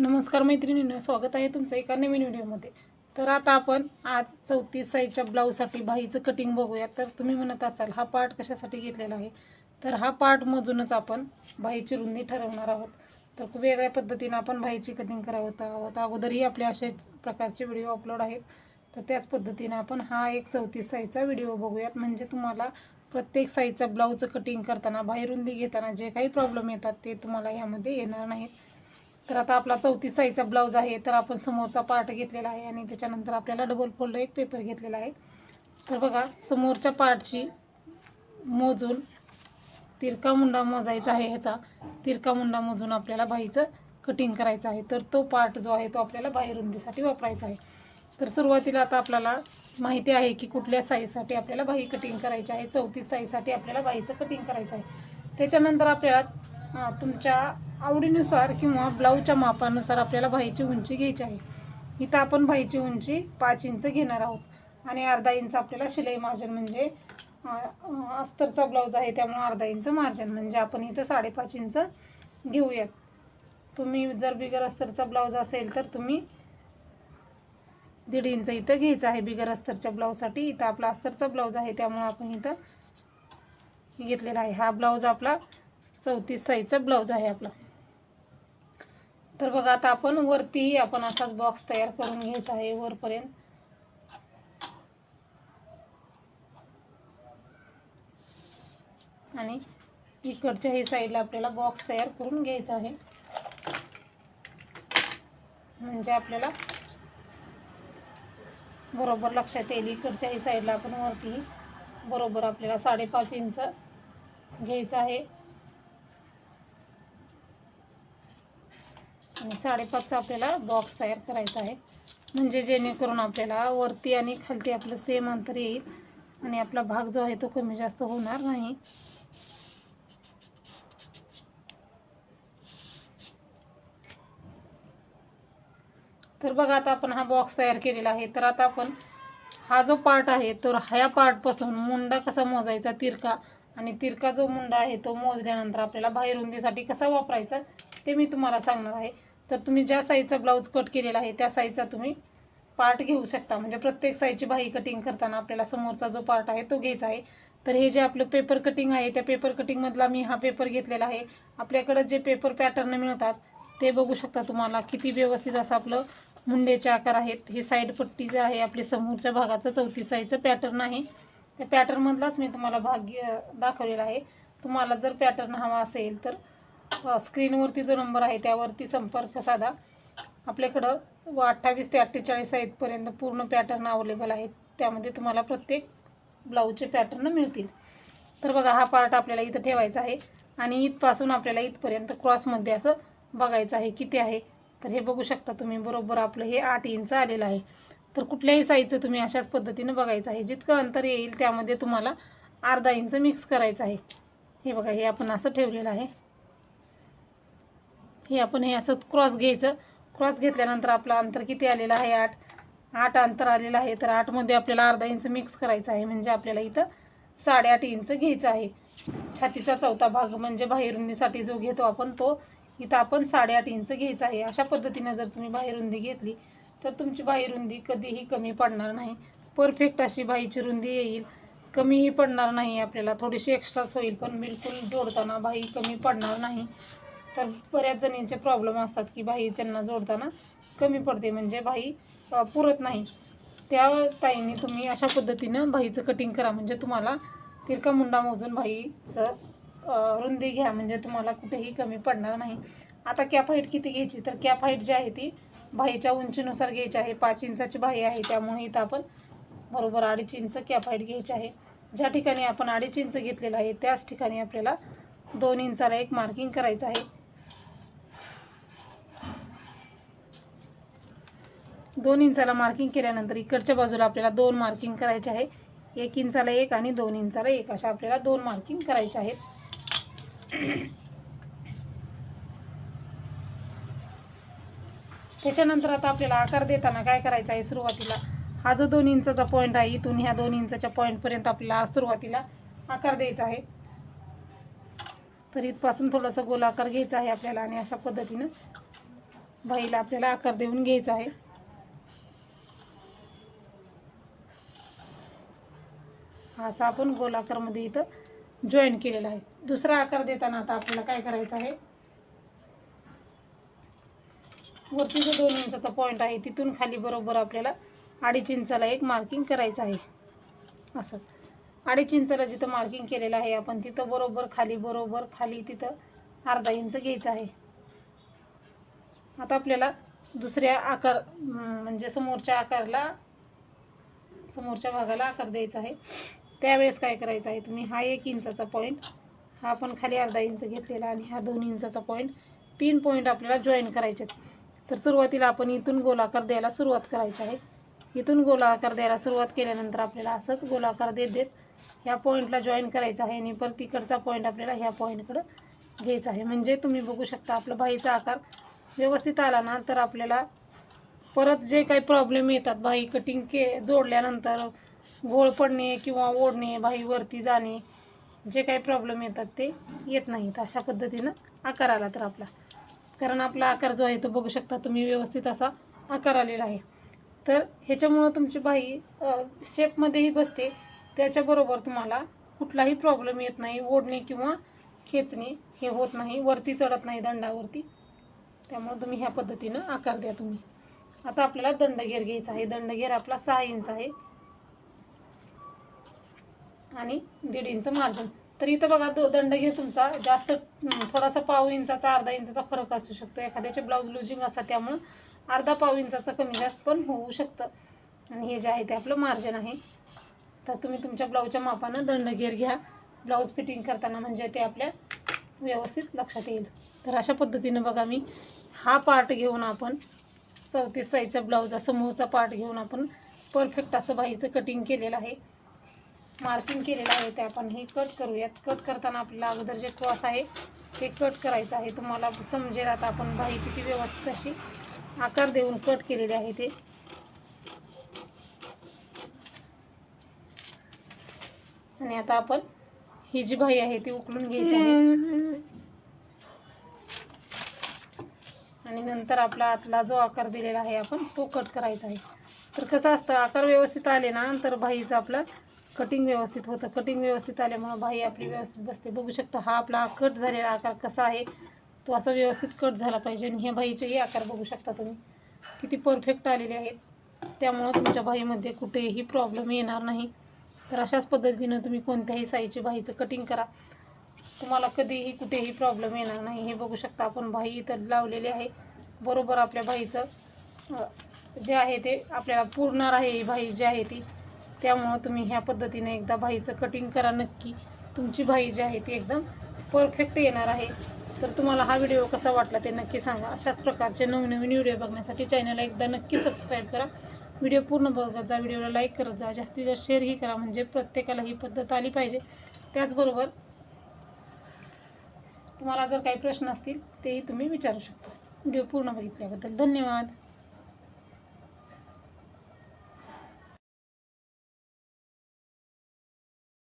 नमस्कार मैत्रिणींना स्वागत आहे तुमचं एका नवीन व्हिडिओमध्ये. तर आता आपण आज चौतीस साईजच्या ब्लाऊजसाठी भाईचं कटिंग बघूया तर तुम्ही म्हणत असाल हा पार्ट कशासाठी घेतलेला आहे? तर हा पार्टमधूनच आपण भाईची रुंदी ठरवणार आहोत. तर खूप वेगळ्या पद्धतीनं आपण भाईची कटिंग करावत आहोत. अगोदरही आपले असेच प्रकारचे व्हिडिओ अपलोड आहेत. तर त्याच पद्धतीनं आपण हा एक चौतीस साईजचा व्हिडिओ बघूयात. म्हणजे तुम्हाला प्रत्येक साईजचा ब्लाऊजचं कटिंग करताना बाहेर रुंदी घेताना जे काही प्रॉब्लेम येतात ते तुम्हाला ह्यामध्ये येणार नाहीत. तर आता आपला चौतीस साईजचा ब्लाऊज आहे तर आपण समोरचा पार्ट घेतलेला आहे आणि त्याच्यानंतर आपल्याला डबल फोल्ड एक पेपर घेतलेला आहे. तर बघा समोरच्या पार्टची मोजून तिरका मुंडा मोजायचा आहे ह्याचा. तिरका मुंडा मोजून आपल्याला बाईचं कटिंग करायचं आहे. तर तो पार्ट जो आहे तो आपल्याला बाहेर रुंदीसाठी वापरायचा आहे. तर सुरुवातीला आता आपल्याला माहिती आहे की कुठल्या साईजसाठी आपल्याला बाई कटिंग करायची आहे. चौतीस साईजसाठी आपल्याला बाईचं कटिंग करायचं आहे. त्याच्यानंतर आपल्याला तुमच्या आवडीनुसार किंवा ब्लाऊजच्या मापानुसार आपल्याला भाईची उंची घ्यायची आहे. इथं आपण भाईची उंची पाच इंच घेणार आहोत. आणि अर्धा इंच आपल्याला शिलाई मार्जन म्हणजे अस्तरचा ब्लाऊज आहे त्यामुळे अर्धा इंच मार्जन म्हणजे आपण इथं साडेपाच इंच घेऊयात. तुम्ही जर बिगर अस्तरचा ब्लाऊज असेल तर तुम्ही दीड इंच इथं घ्यायचं आहे. बिगर अस्तरच्या ब्लाऊजसाठी इथं आपला अस्तरचा ब्लाऊज आहे त्यामुळे आपण इथं घेतलेला आहे. हा ब्लाऊज आपला चौतीस साईजचा ब्लाऊज आहे आपला. तर बघा आता आपण वरतीही आपण असाच बॉक्स तयार करून घ्यायचा आहे वरपर्यंत. आणि इकडच्याही साईडला आपल्याला बॉक्स तयार करून घ्यायचा आहे. म्हणजे आपल्याला बरोबर लक्षात येईल इकडच्याही साईडला आपण वरतीही बरोबर आपल्याला साडेपाच इंच घ्यायचं आहे. आणि साडेपाचचा आपल्याला बॉक्स तयार करायचा आहे. म्हणजे जेणेकरून आपल्याला वरती आणि खालती आपलं सेम अंतर येईल. आणि आपला भाग जो आहे तो कमी जास्त होणार नाही. तर बघा आता आपण हा बॉक्स तयार केलेला आहे. तर आता आपण हा जो पार्ट आहे तर ह्या पार्टपासून मुंडा कसा मोजायचा तिरका? आणि तिरका जो मुंडा आहे तो मोजल्यानंतर आपल्याला बाहेर रुंदीसाठी कसा वापरायचा ते मी तुम्हाला सांगणार आहे. तर तुम्ही ज्या साईजचा ब्लाऊज कट केलेला आहे त्या साईजचा तुम्ही पार्ट घेऊ शकता. म्हणजे प्रत्येक साईजची बाही कटिंग करताना आपल्याला समोरचा जो पार्ट आहे तो घ्यायचा आहे. तर हे जे आपलं पेपर कटिंग आहे त्या पेपर कटिंगमधला मी हा पेपर घेतलेला आहे. आपल्याकडं जे पेपर पॅटर्न मिळतात ते बघू शकता तुम्हाला किती व्यवस्थित असं आपलं मुंडेचे आकार आहेत. ही साईड पट्टी जे आहे आपली समोरच्या भागाचं चौथी साईजचं पॅटर्न आहे. त्या पॅटर्नमधलाच मी तुम्हाला भाग दाखवलेला आहे. तुम्हाला जर पॅटर्न हवा असेल तर स्क्रीनवरती जो नंबर आहे त्यावरती संपर्क साधा. आपल्याकडं व अठ्ठावीस ते अठ्ठेचाळीस साईजपर्यंत पूर्ण पॅटर्न अवेलेबल आहेत. त्यामध्ये तुम्हाला प्रत्येक ब्लाऊजचे पॅटर्न मिळतील. तर बघा हा पार्ट आपल्याला इथं ठेवायचा आहे. आणि इथपासून आपल्याला इथपर्यंत क्रॉसमध्ये असं बघायचं आहे किती आहे. तर हे बघू शकता तुम्ही बरोबर आपलं हे आठ इंच आलेलं आहे. तर कुठल्याही साईजचं तुम्ही अशाच पद्धतीनं बघायचं आहे. जितकं अंतर येईल त्यामध्ये तुम्हाला अर्धा इंच मिक्स करायचं आहे. हे बघा हे आपण असं ठेवलेलं आहे. हे आपण हे असं क्रॉस घ्यायचं. क्रॉस घेतल्यानंतर आपलं अंतर किती आलेलं आहे? आठ. आठ अंतर आलेलं आहे. तर आठमध्ये आपल्याला अर्धा इंच मिक्स करायचं आहे. म्हणजे आपल्याला इथं साडेआठ इंच घ्यायचं आहे. छातीचा चौथा भाग म्हणजे बाहेरुंदीसाठी जो घेतो आपण तो इथं आपण साडेआठ इंच घ्यायचा आहे. अशा पद्धतीने जर तुम्ही बाहेरुंदी घेतली तर तुमची बाहेरुंदी कधीही कमी पडणार नाही. परफेक्ट अशी बाईची रुंदी येईल. कमीही पडणार नाही आपल्याला. थोडीशी एक्स्ट्राच होईल पण बिलकुल जोडताना बाई कमी पडणार नाही. तर बऱ्याच जणींचे प्रॉब्लेम असतात की बाई त्यांना जोडताना कमी पडते. म्हणजे बाई पुरत नाही. त्या ताईंनी तुम्ही अशा पद्धतीनं बाईचं कटिंग करा. म्हणजे तुम्हाला तिरका मुंडा मोजून बाईचं रुंदी घ्या. म्हणजे तुम्हाला कुठेही कमी पडणार नाही. आता कॅप हाईट किती घ्यायची? तर कॅप हाईट जी आहे ती बाईच्या उंचीनुसार घ्यायची आहे. पाच इंचाची बाई आहे. त्यामुळे इथं आपण बरोबर अडीच इंच कॅप हाईट घ्यायची आहे. ज्या ठिकाणी आपण अडीच इंच घेतलेलं आहे त्याच ठिकाणी आपल्याला दोन इंचाला एक मार्किंग करायचं आहे. दोन इंचाला मार्किंग केल्यानंतर इकडच्या बाजूला आपल्याला दोन मार्किंग करायचे आहे. एक इंचाला एक आणि दोन इंचाला एक. अशा आपल्याला दोन मार्किंग करायचे आहेत. त्याच्यानंतर आता आपल्याला आकार देताना काय करायचं आहे सुरुवातीला? हा जो दोन इंचाचा पॉईंट आहे इथून ह्या दोन इंचाच्या पॉईंटपर्यंत आपल्याला सुरुवातीला आकार द्यायचा आहे. तर इथपासून थोडंसं गोलाकार घ्यायचा आहे आपल्याला आणि अशा पद्धतीनं बाईला आपल्याला आकार देऊन घ्यायचा आहे. असा आपण गोलाकारमध्ये इथं जॉईन केलेला आहे. दुसरा आकार देताना आता आपल्याला काय करायचं आहे? वरती जो दोन इंचाचा पॉईंट आहे तिथून खाली बरोबर आपल्याला अडीच इंचाला एक मार्किंग करायचं आहे. असं. अडीच इंचाला जिथं मार्किंग केलेलं आहे आपण तिथं बरोबर खाली बरोबर खाली तिथं अर्धा इंच घ्यायचं आहे. आता आपल्याला दुसऱ्या आकार म्हणजे समोरच्या आकारला समोरच्या भागाला आकार द्यायचा आहे. त्यावेळेस काय करायचं आहे तुम्ही? हा एक इंचाचा पॉईंट हा आपण खाली अर्धा इंच घेतलेला आणि हा दोन इंचाचा पॉईंट तीन पॉईंट आपल्याला जॉईन करायचे आहेत. तर सुरुवातीला आपण इथून गोलाकार द्यायला सुरुवात करायची आहे. इथून गोलाकार द्यायला सुरुवात केल्यानंतर आपल्याला असंच गोलाकार देत देत ह्या पॉईंटला जॉईन करायचं आहे आणि परत तिकडचा पॉईंट आपल्याला ह्या पॉईंटकडं घ्यायचा आहे. म्हणजे तुम्ही बघू शकता आपला बाईचा आकार व्यवस्थित आला ना तर आपल्याला परत जे काही प्रॉब्लेम येतात बाई कटिंग के जोडल्यानंतर गोळ पडणे किंवा ओढणे बाहीवरती वरती जाणे जे काही प्रॉब्लेम येतात ते येत नाहीत. अशा पद्धतीनं आकार आला तर आपला. कारण आपला आकार जो आहे तो बघू शकता तुम्ही व्यवस्थित असा आकार आलेला आहे. तर ह्याच्यामुळं तुमची बाई शेपमध्येही बसते. त्याच्याबरोबर तुम्हाला कुठलाही प्रॉब्लेम येत नाही. ओढणे किंवा खेचणे हे होत नाही. वरती चढत नाही दंडावरती. त्यामुळे तुम्ही ह्या पद्धतीनं आकार द्या तुम्ही. आता आपल्याला दंडघेर घ्यायचा आहे. दंडघेर आपला सहा इंच आहे. आणि दीड इंच मार्जिन तर इथं बघा दो दंडघेर तुमचा जास्त थोडासा पाव इंचाचा अर्धा इंचाचा फरक असू शकतो. एखाद्याचे ब्लाऊज लुजिंग असा त्यामुळं अर्धा पाव इंचाचा कमी जास्त पण होऊ शकतं. आणि हे जे आहे ते आपलं मार्जिन आहे. तर तुम्ही तुमच्या ब्लाऊजच्या मापानं दंडघेर घ्या. ब्लाऊज फिटिंग करताना म्हणजे ते आपल्या व्यवस्थित लक्षात येईल. तर अशा पद्धतीनं बघा मी हा पार्ट घेऊन आपण चौतीस साईजचा ब्लाऊजचा समूहचा पार्ट घेऊन आपण परफेक्ट असं बाईचं कटिंग केलेलं आहे. मार्किंग केलेलं आहे ते आपण हे कट करूयात. कट करताना आपल्याला अगोदर जे क्रॉस आहे ते कट करायचं आहे. तुम्हाला समजेल आता आपण बाई किती व्यवस्थित अशी आकार देऊन कट केलेले आहे ते. आणि आता आपण ही जी बाई आहे ती उकलून घ्यायची आहे. आणि नंतर आपला आतला जो आकार दिलेला आहे आपण तो कट करायचा आहे. तर कसं असतं आकार व्यवस्थित आले ना तर बाईचं आपलं कटिंग व्यवस्थित होतं. कटिंग व्यवस्थित आल्यामुळं बाई आपली व्यवस्थित बसते. बघू शकता हा आपला कट झालेला आकार कसा आहे. तो असा व्यवस्थित कट झाला पाहिजे आणि ह्या बाईचेही आकार बघू शकता तुम्ही. किती परफेक्ट आलेले आहेत. त्यामुळं तुमच्या बाईमध्ये कुठेही प्रॉब्लेम येणार नाही. तर अशाच पद्धतीनं तुम्ही कोणत्याही साईजची बाईचं कटिंग करा. तुम्हाला कधीही कुठेही प्रॉब्लेम येणार नाही. हे बघू शकता आपण. बाई इथं लावलेली आहे. बरोबर आपल्या बाईचं जे आहे ते आपल्याला पुरणार आहे. ही बाई जी आहे ती. त्यामुळं तुम्ही ह्या पद्धतीने एकदा भाईचं कटिंग करा नक्की. तुमची भाई जी आहे ती एकदम परफेक्ट येणार आहे. तर तुम्हाला हा व्हिडिओ कसा वाटला ते नक्की सांगा. अशाच प्रकारचे नवनवीन व्हिडिओ बघण्यासाठी चॅनलला एकदा नक्की सबस्क्राईब करा. व्हिडिओ पूर्ण बघत जा. व्हिडिओला लाईक करत जा. जास्तीत जास्त शेअरही करा. म्हणजे प्रत्येकाला ही पद्धत आली पाहिजे. त्याचबरोबर तुम्हाला जर काही प्रश्न असतील तेही तुम्ही विचारू शकता. व्हिडिओ पूर्ण बघितल्याबद्दल धन्यवाद.